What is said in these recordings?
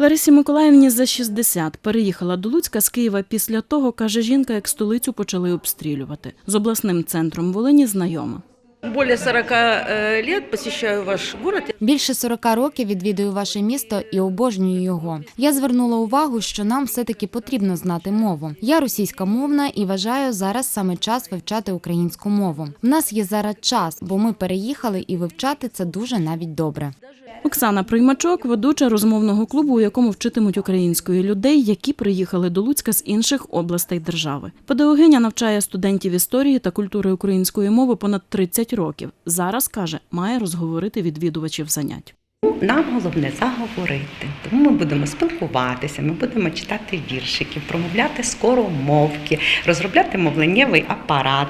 Ларисі Миколаївні за 60 переїхала до Луцька з Києва після того, каже жінка, як столицю почали обстрілювати. З обласним центром Волині знайома. Более 40 э, лет посещаю ваш город. Більше 40 років відвідую ваше місто і обожнюю його. Я звернула увагу, що нам все-таки потрібно знати мову. Я російськомовна і вважаю зараз саме час вивчати українську мову. В нас є зараз час, бо ми переїхали і вивчати це дуже навіть добре. Оксана Приймачок, ведуча розмовного клубу, у якому вчитимуть української людей, які приїхали до Луцька з інших областей держави. Педагогиня навчає студентів історії та культури української мови понад 30 років. Зараз каже, має розговорити відвідувачів занять. Нам головне заговорити, тому ми будемо спілкуватися, ми будемо читати віршики, промовляти скоромовки, розробляти мовленнєвий апарат,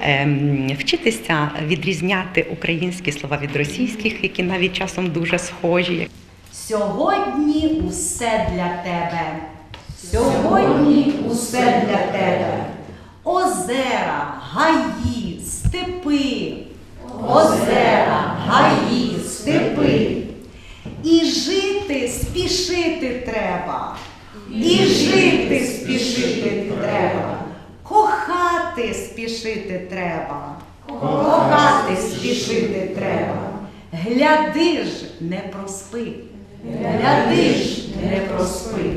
ем, вчитися відрізняти українські слова від російських, які навіть часом дуже схожі. Сьогодні усе для тебе. Сьогодні усе для тебе. Озера, гаї, степи. Озера, гаї, степи. І жити спішити треба. І жити спішити треба. Кохати спішити треба. Кохати спішити треба. Гляди ж, не проспи. Гляди ж, не проспи.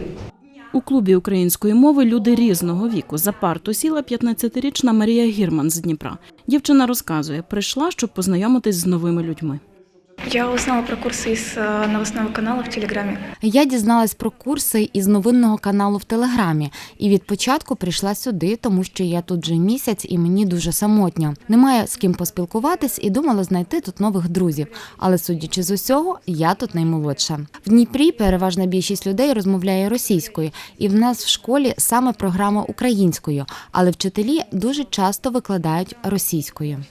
У клубі української мови люди різного віку. За парту сіла 15-річна Марія Гірман з Дніпра. Дівчина розказує, прийшла, щоб познайомитись з новими людьми. Я узнала про курсы из э, новостного канала в Телеграме. Я дізналась про курси із новинного каналу в Телеграмі і від початку прийшла сюди, тому що я тут вже місяць і мені дуже самотньо. Немає з ким поспілкуватись і думала знайти тут нових друзів. Але судячи з усього, я тут наймолодша. В Дніпрі переважна більшість людей розмовляє російською, і в нас в школі саме програма українською, але вчителі дуже часто викладають російською.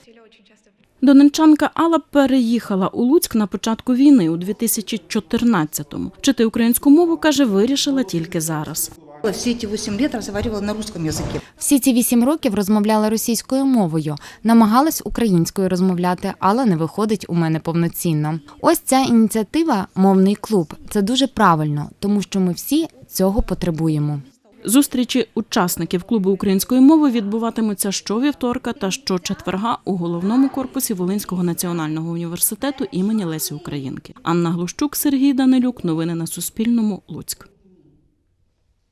Донечанка Алла переїхала у Луцьк на початку війни у 2014-му. Вчити українську мову каже, вирішила тільки зараз. Все эти 8 лет разговаривала на русском языке. Всі ці вісім років розмовляла російською мовою, намагалась українською розмовляти, але не виходить у мене повноцінно. Ось ця ініціатива Мовний клуб. Це дуже правильно, тому що ми всі цього потребуємо. Зустрічі учасників клубу української мови відбуватимуться щовівторка та щочетверга у головному корпусі Волинського національного університету імені Лесі Українки. Анна Глущук, Сергій Данилюк. Новини на Суспільному. Луцьк.